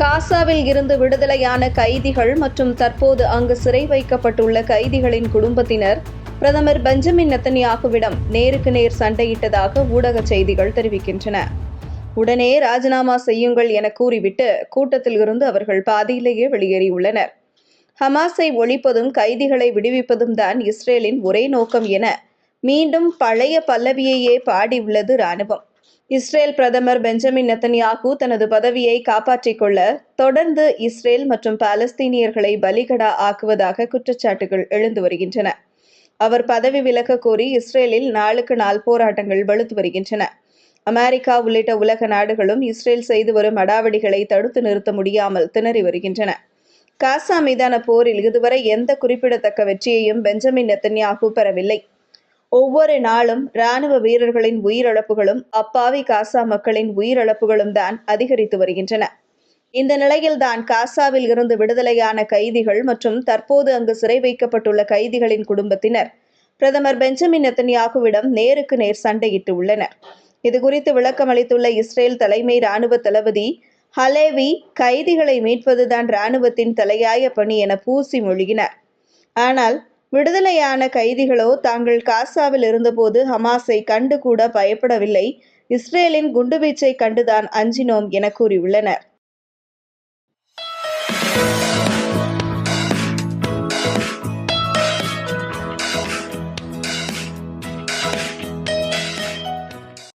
காசாவில் இருந்து விடுதலையான கைதிகள் மற்றும் தற்போது அங்கு சிறை வைக்கப்பட்டுள்ள கைதிகளின் குடும்பத்தினர் பிரதமர் பெஞ்சமின் நெத்தன்யாகுவிடம் நேருக்கு நேர் சண்டையிட்டதாக ஊடக செய்திகள் தெரிவிக்கின்றன. உடனே ராஜினாமா செய்யுங்கள் என கூறிவிட்டு கூட்டத்தில் இருந்து அவர்கள் பாதியிலேயே வெளியேறியுள்ளனர். ஹமாஸை ஒழிப்பதும் கைதிகளை விடுவிப்பதும் தான் இஸ்ரேலின் ஒரே நோக்கம் என மீண்டும் பழைய பல்லவியையே பாடியுள்ளது ராணுவம் இஸ்ரேல் பிரதமர் பெஞ்சமின் நெத்தன்யாகு தனது பதவியை காப்பாற்றிக் கொள்ள தொடர்ந்து இஸ்ரேல் மற்றும் பாலஸ்தீனியர்களை பலிகடா ஆக்குவதாக குற்றச்சாட்டுகள் எழுந்து வருகின்றன. அவர் பதவி விலக கோரி இஸ்ரேலில் நாளுக்கு நாள் போராட்டங்கள் வலுத்து வருகின்றன. அமெரிக்கா உள்ளிட்ட உலக நாடுகளும் இஸ்ரேல் செய்து வரும் அடாவடிகளை தடுத்து நிறுத்த முடியாமல் திணறி வருகின்றன. காசா மீதான போரில் இதுவரை எந்த குறிப்பிடத்தக்க வெற்றியையும் பெஞ்சமின் நெத்தன்யாகு பெறவில்லை. ஒவ்வொரு நாளும் ராணுவ வீரர்களின் உயிரிழப்புகளும் அப்பாவி காசா மக்களின் உயிரிழப்புகளும் தான் அதிகரித்து வருகின்றன. இந்த நிலையில்தான் காசாவில் இருந்து விடுதலையான கைதிகள் மற்றும் தற்போது அங்கு சிறை வைக்கப்பட்டுள்ள கைதிகளின் குடும்பத்தினர் பிரதமர் பெஞ்சமின் நெத்தன்யாகுவிடம் நேருக்கு நேர் சண்டையிட்டு உள்ளனர். இதுகுறித்து விளக்கம் அளித்துள்ள இஸ்ரேல் தலைமை ராணுவ தளபதி ஹலேவி கைதிகளை மீட்பதுதான் ராணுவத்தின் தலையாய பணி என பூசி மொழிகினார். ஆனால் விடுதலையான கைதிகளோ தாங்கள் காசாவில் இருந்தபோது ஹமாஸை கண்டு கூட பயப்படவில்லை. இஸ்ரேலின் குண்டுவீச்சை கண்டுதான் அஞ்சினோம் என கூறியுள்ளனர்.